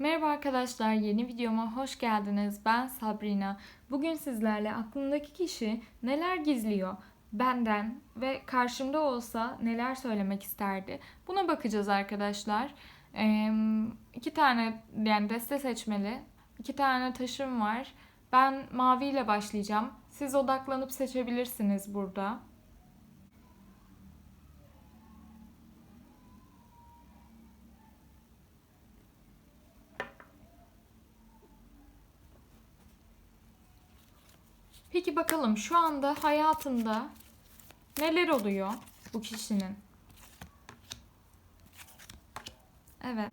Merhaba arkadaşlar, yeni videoma hoş geldiniz. Ben Sabrina. Bugün sizlerle aklındaki kişi neler gizliyor benden ve karşımda olsa neler söylemek isterdi? Buna bakacağız arkadaşlar. Ee, iki tane yani deste seçmeli. iki tane taşım var. Ben maviyle başlayacağım. Siz odaklanıp seçebilirsiniz burada. Peki bakalım şu anda hayatında neler oluyor bu kişinin? Evet.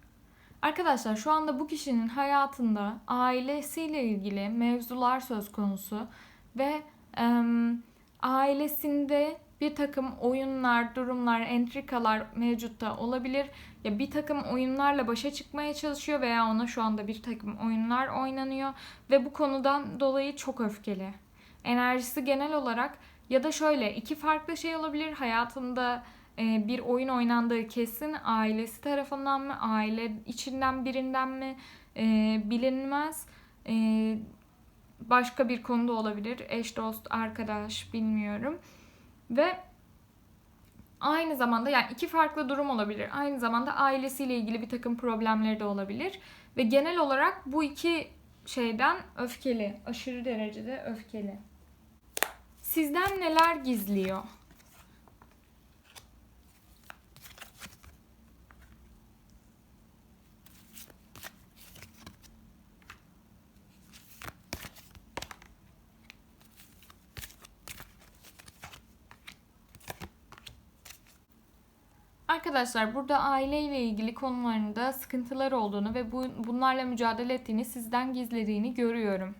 Arkadaşlar şu anda bu kişinin hayatında ailesiyle ilgili mevzular söz konusu ve em, ailesinde bir takım oyunlar, durumlar, entrikalar mevcutta olabilir. Ya bir takım oyunlarla başa çıkmaya çalışıyor veya ona şu anda bir takım oyunlar oynanıyor ve bu konudan dolayı çok öfkeli enerjisi genel olarak ya da şöyle iki farklı şey olabilir. Hayatında e, bir oyun oynandığı kesin ailesi tarafından mı, aile içinden birinden mi e, bilinmez. E, başka bir konuda olabilir. Eş, dost, arkadaş bilmiyorum. Ve aynı zamanda yani iki farklı durum olabilir. Aynı zamanda ailesiyle ilgili bir takım problemleri de olabilir. Ve genel olarak bu iki şeyden öfkeli, aşırı derecede öfkeli. Sizden neler gizliyor? Arkadaşlar burada aileyle ilgili konularında sıkıntılar olduğunu ve bu, bunlarla mücadele ettiğini sizden gizlediğini görüyorum.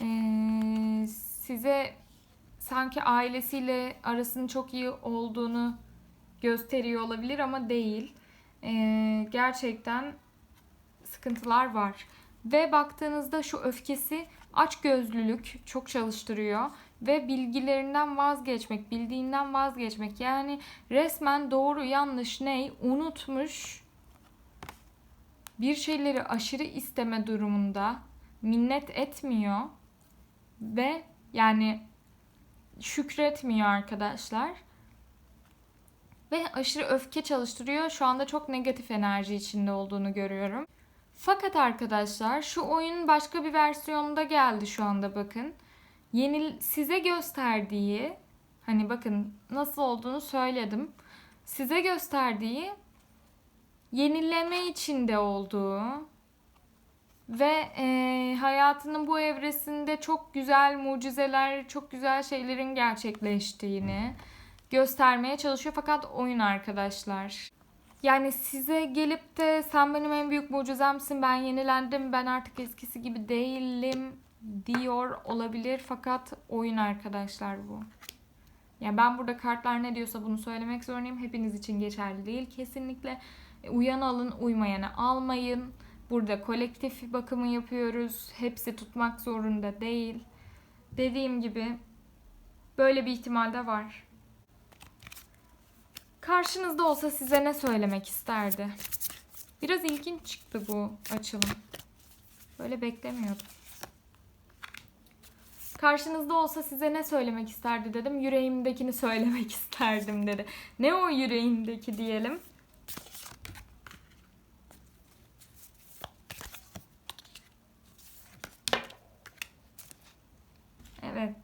Ee, size sanki ailesiyle arasının çok iyi olduğunu gösteriyor olabilir ama değil. Ee, gerçekten sıkıntılar var. Ve baktığınızda şu öfkesi açgözlülük çok çalıştırıyor ve bilgilerinden vazgeçmek, bildiğinden vazgeçmek. Yani resmen doğru yanlış ney unutmuş. Bir şeyleri aşırı isteme durumunda minnet etmiyor ve yani şükretmiyor arkadaşlar. Ve aşırı öfke çalıştırıyor. Şu anda çok negatif enerji içinde olduğunu görüyorum. Fakat arkadaşlar şu oyunun başka bir versiyonunda geldi şu anda bakın. Yeni size gösterdiği hani bakın nasıl olduğunu söyledim. Size gösterdiği yenileme içinde olduğu ve e, hayatının bu evresinde çok güzel mucizeler, çok güzel şeylerin gerçekleştiğini göstermeye çalışıyor fakat oyun arkadaşlar. Yani size gelip de sen benim en büyük mucizemsin, ben yenilendim, ben artık eskisi gibi değilim diyor olabilir fakat oyun arkadaşlar bu. Yani ben burada kartlar ne diyorsa bunu söylemek zorundayım. Hepiniz için geçerli değil kesinlikle. Uyan alın, uymayanı almayın. Burada kolektif bakımı yapıyoruz. Hepsi tutmak zorunda değil. Dediğim gibi böyle bir ihtimal de var. Karşınızda olsa size ne söylemek isterdi? Biraz ilginç çıktı bu açılım. Böyle beklemiyordum. Karşınızda olsa size ne söylemek isterdi dedim. Yüreğimdekini söylemek isterdim dedi. Ne o yüreğimdeki diyelim. Evet.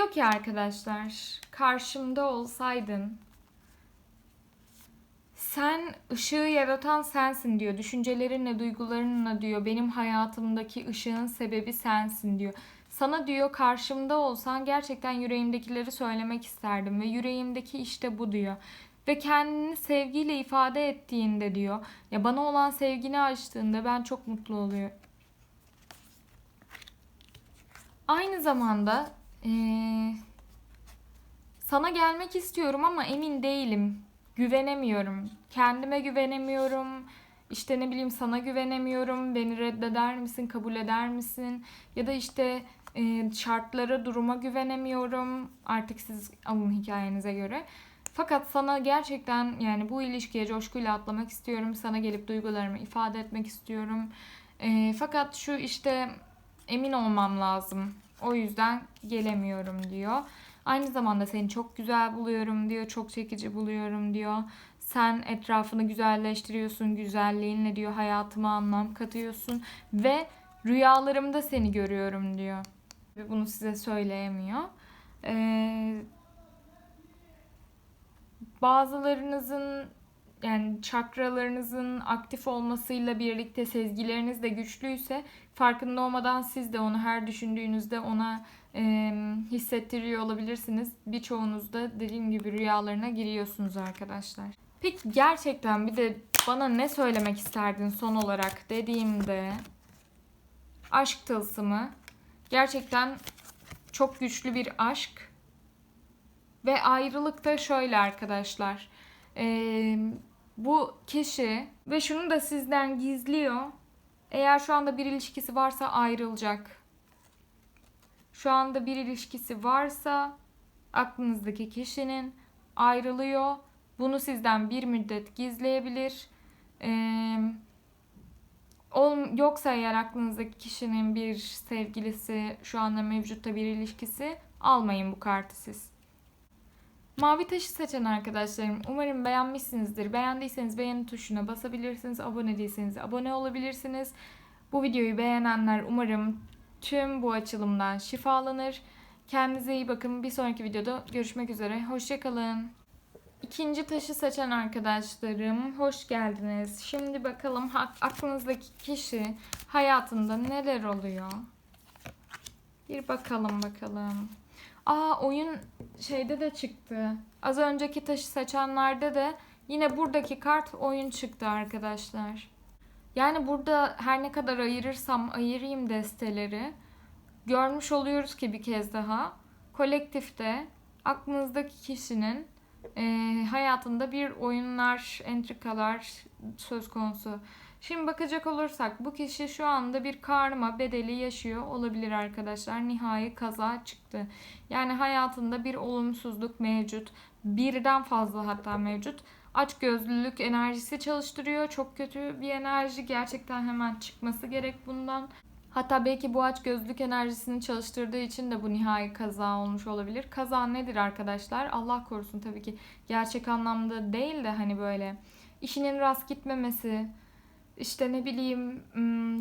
Diyor ki arkadaşlar, karşımda olsaydın sen ışığı yaratan sensin diyor. Düşüncelerinle, duygularınla diyor. Benim hayatımdaki ışığın sebebi sensin diyor. Sana diyor karşımda olsan gerçekten yüreğimdekileri söylemek isterdim ve yüreğimdeki işte bu diyor. Ve kendini sevgiyle ifade ettiğinde diyor. Ya bana olan sevgini açtığında ben çok mutlu oluyorum. Aynı zamanda ee, sana gelmek istiyorum ama emin değilim. Güvenemiyorum. Kendime güvenemiyorum. İşte ne bileyim sana güvenemiyorum. Beni reddeder misin? Kabul eder misin? Ya da işte e, şartlara, duruma güvenemiyorum. Artık siz alın hikayenize göre. Fakat sana gerçekten yani bu ilişkiye coşkuyla atlamak istiyorum. Sana gelip duygularımı ifade etmek istiyorum. Ee, fakat şu işte emin olmam lazım. O yüzden gelemiyorum diyor. Aynı zamanda seni çok güzel buluyorum diyor. Çok çekici buluyorum diyor. Sen etrafını güzelleştiriyorsun. Güzelliğinle diyor hayatıma anlam katıyorsun. Ve rüyalarımda seni görüyorum diyor. Ve bunu size söyleyemiyor. Ee, bazılarınızın yani çakralarınızın aktif olmasıyla birlikte sezgileriniz de güçlüyse farkında olmadan siz de onu her düşündüğünüzde ona e, hissettiriyor olabilirsiniz. Birçoğunuz da dediğim gibi rüyalarına giriyorsunuz arkadaşlar. Peki gerçekten bir de bana ne söylemek isterdin son olarak dediğimde aşk tılsımı gerçekten çok güçlü bir aşk ve ayrılık da şöyle arkadaşlar. Ee, bu kişi ve şunu da sizden gizliyor. Eğer şu anda bir ilişkisi varsa ayrılacak. Şu anda bir ilişkisi varsa aklınızdaki kişinin ayrılıyor. Bunu sizden bir müddet gizleyebilir. Ee, ol, yoksa eğer aklınızdaki kişinin bir sevgilisi, şu anda mevcutta bir ilişkisi almayın bu kartı siz. Mavi taşı seçen arkadaşlarım umarım beğenmişsinizdir. Beğendiyseniz beğeni tuşuna basabilirsiniz. Abone değilseniz abone olabilirsiniz. Bu videoyu beğenenler umarım tüm bu açılımdan şifalanır. Kendinize iyi bakın. Bir sonraki videoda görüşmek üzere. Hoşçakalın. İkinci taşı seçen arkadaşlarım hoş geldiniz. Şimdi bakalım aklınızdaki kişi hayatında neler oluyor? Bir bakalım bakalım. Aa oyun şeyde de çıktı. Az önceki taşı seçenlerde de yine buradaki kart oyun çıktı arkadaşlar. Yani burada her ne kadar ayırırsam ayırayım desteleri görmüş oluyoruz ki bir kez daha kolektifte aklınızdaki kişinin e, hayatında bir oyunlar, entrikalar söz konusu. Şimdi bakacak olursak bu kişi şu anda bir karma bedeli yaşıyor olabilir arkadaşlar. Nihai kaza çıktı. Yani hayatında bir olumsuzluk mevcut. Birden fazla hatta mevcut. Aç gözlülük enerjisi çalıştırıyor. Çok kötü bir enerji. Gerçekten hemen çıkması gerek bundan. Hatta belki bu aç gözlük enerjisini çalıştırdığı için de bu nihai kaza olmuş olabilir. Kaza nedir arkadaşlar? Allah korusun tabii ki gerçek anlamda değil de hani böyle işinin rast gitmemesi, işte ne bileyim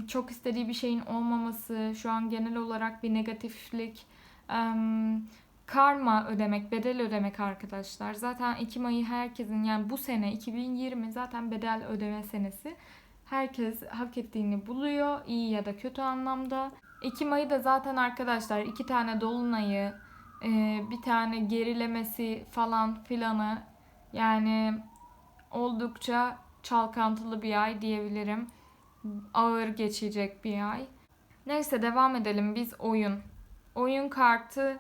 çok istediği bir şeyin olmaması, şu an genel olarak bir negatiflik, karma ödemek, bedel ödemek arkadaşlar. Zaten Ekim ayı herkesin yani bu sene 2020 zaten bedel ödeme senesi. Herkes hak ettiğini buluyor iyi ya da kötü anlamda. Ekim ayı da zaten arkadaşlar iki tane dolunayı, bir tane gerilemesi falan filanı yani oldukça çalkantılı bir ay diyebilirim. Ağır geçecek bir ay. Neyse devam edelim biz oyun. Oyun kartı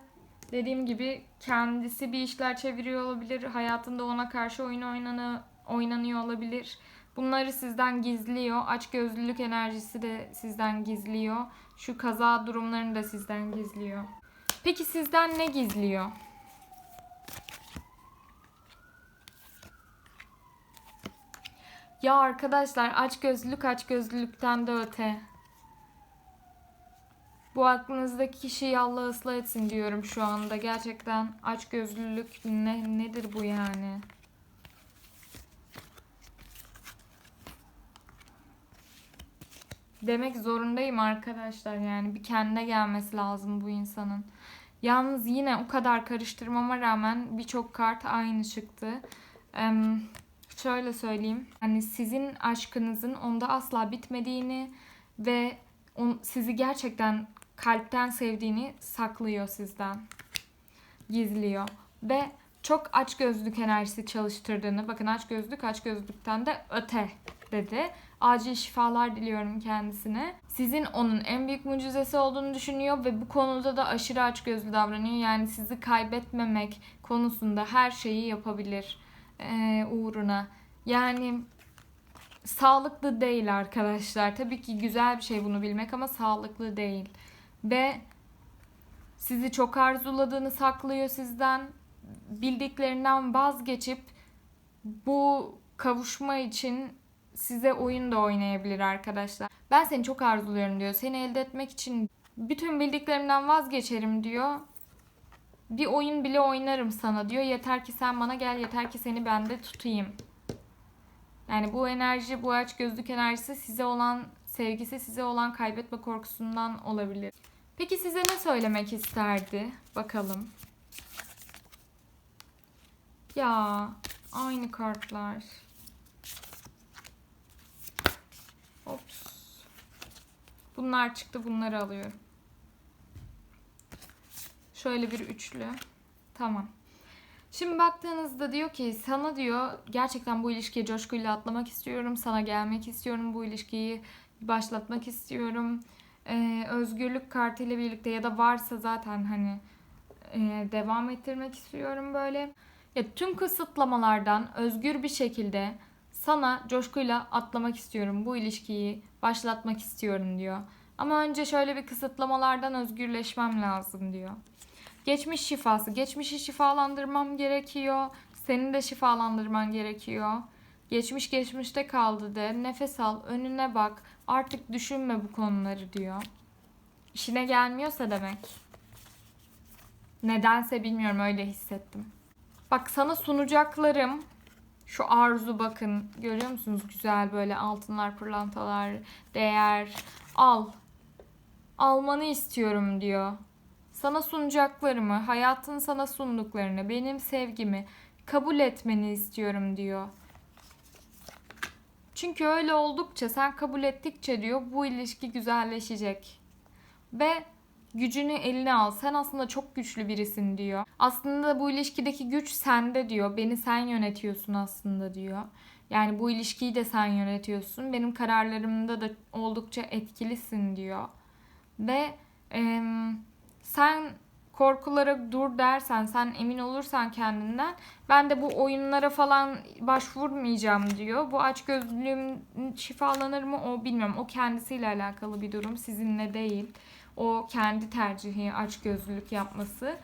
dediğim gibi kendisi bir işler çeviriyor olabilir. Hayatında ona karşı oyun oynanı, oynanıyor olabilir. Bunları sizden gizliyor. Aç gözlülük enerjisi de sizden gizliyor. Şu kaza durumlarını da sizden gizliyor. Peki sizden ne gizliyor? Ya arkadaşlar aç gözlülük aç gözlülükten de öte. Bu aklınızdaki kişiyi Allah ıslah etsin diyorum şu anda. Gerçekten aç gözlülük ne, nedir bu yani? Demek zorundayım arkadaşlar yani bir kendine gelmesi lazım bu insanın. Yalnız yine o kadar karıştırmama rağmen birçok kart aynı çıktı. Ee, şöyle söyleyeyim. Hani sizin aşkınızın onda asla bitmediğini ve on, sizi gerçekten kalpten sevdiğini saklıyor sizden. Gizliyor. Ve çok aç gözlük enerjisi çalıştırdığını, bakın aç gözlük aç gözlükten de öte dedi. Acil şifalar diliyorum kendisine. Sizin onun en büyük mucizesi olduğunu düşünüyor ve bu konuda da aşırı aç gözlü davranıyor. Yani sizi kaybetmemek konusunda her şeyi yapabilir e, uğruna. Yani sağlıklı değil arkadaşlar. Tabii ki güzel bir şey bunu bilmek ama sağlıklı değil. Ve sizi çok arzuladığını saklıyor sizden bildiklerinden vazgeçip bu kavuşma için size oyun da oynayabilir arkadaşlar. Ben seni çok arzuluyorum diyor. Seni elde etmek için bütün bildiklerimden vazgeçerim diyor. Bir oyun bile oynarım sana diyor. Yeter ki sen bana gel, yeter ki seni bende tutayım. Yani bu enerji, bu aç gözlük enerjisi size olan sevgisi, size olan kaybetme korkusundan olabilir. Peki size ne söylemek isterdi? Bakalım. Ya aynı kartlar. Ops. Bunlar çıktı, bunları alıyorum. Şöyle bir üçlü. Tamam. Şimdi baktığınızda diyor ki sana diyor gerçekten bu ilişkiye coşkuyla atlamak istiyorum. Sana gelmek istiyorum. Bu ilişkiyi başlatmak istiyorum. Ee, özgürlük kartı ile birlikte ya da varsa zaten hani e, devam ettirmek istiyorum böyle. Ya tüm kısıtlamalardan özgür bir şekilde sana coşkuyla atlamak istiyorum. Bu ilişkiyi başlatmak istiyorum diyor. Ama önce şöyle bir kısıtlamalardan özgürleşmem lazım diyor. Geçmiş şifası. Geçmişi şifalandırmam gerekiyor. Senin de şifalandırman gerekiyor. Geçmiş geçmişte kaldı de. Nefes al, önüne bak. Artık düşünme bu konuları diyor. İşine gelmiyorsa demek. Nedense bilmiyorum öyle hissettim. Bak sana sunacaklarım şu arzu bakın. Görüyor musunuz? Güzel böyle altınlar, pırlantalar, değer. Al. Almanı istiyorum diyor. Sana sunacaklarımı, hayatın sana sunduklarını, benim sevgimi kabul etmeni istiyorum diyor. Çünkü öyle oldukça, sen kabul ettikçe diyor bu ilişki güzelleşecek. Ve gücünü eline al. Sen aslında çok güçlü birisin diyor. Aslında bu ilişkideki güç sende diyor. Beni sen yönetiyorsun aslında diyor. Yani bu ilişkiyi de sen yönetiyorsun. Benim kararlarımda da oldukça etkilisin diyor. Ve em, sen korkulara dur dersen, sen emin olursan kendinden ben de bu oyunlara falan başvurmayacağım diyor. Bu açgözlülüğüm şifalanır mı o bilmiyorum. O kendisiyle alakalı bir durum, sizinle değil. O kendi tercihi açgözlülük yapması.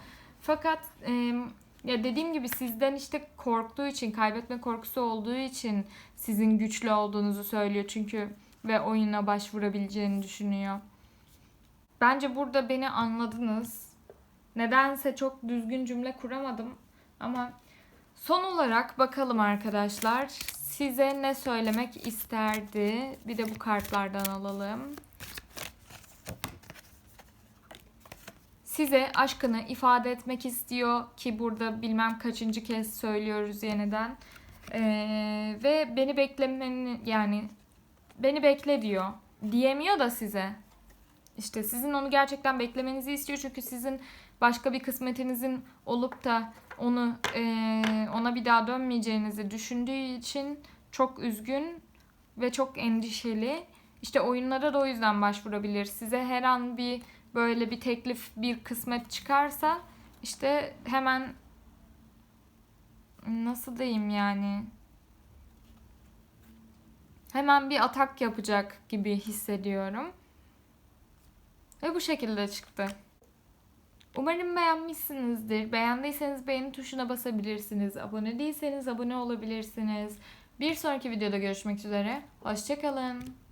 Fakat e, ya dediğim gibi sizden işte korktuğu için, kaybetme korkusu olduğu için sizin güçlü olduğunuzu söylüyor çünkü ve oyuna başvurabileceğini düşünüyor. Bence burada beni anladınız. Nedense çok düzgün cümle kuramadım ama son olarak bakalım arkadaşlar size ne söylemek isterdi? Bir de bu kartlardan alalım. Size aşkını ifade etmek istiyor ki burada bilmem kaçıncı kez söylüyoruz yeniden. Ee, ve beni beklemeni yani beni bekle diyor. Diyemiyor da size. İşte sizin onu gerçekten beklemenizi istiyor çünkü sizin başka bir kısmetinizin olup da onu e, ona bir daha dönmeyeceğinizi düşündüğü için çok üzgün ve çok endişeli. İşte oyunlara da o yüzden başvurabilir. Size her an bir böyle bir teklif, bir kısmet çıkarsa işte hemen nasıl diyeyim yani hemen bir atak yapacak gibi hissediyorum. Ve bu şekilde çıktı. Umarım beğenmişsinizdir. Beğendiyseniz beğeni tuşuna basabilirsiniz. Abone değilseniz abone olabilirsiniz. Bir sonraki videoda görüşmek üzere. Hoşçakalın.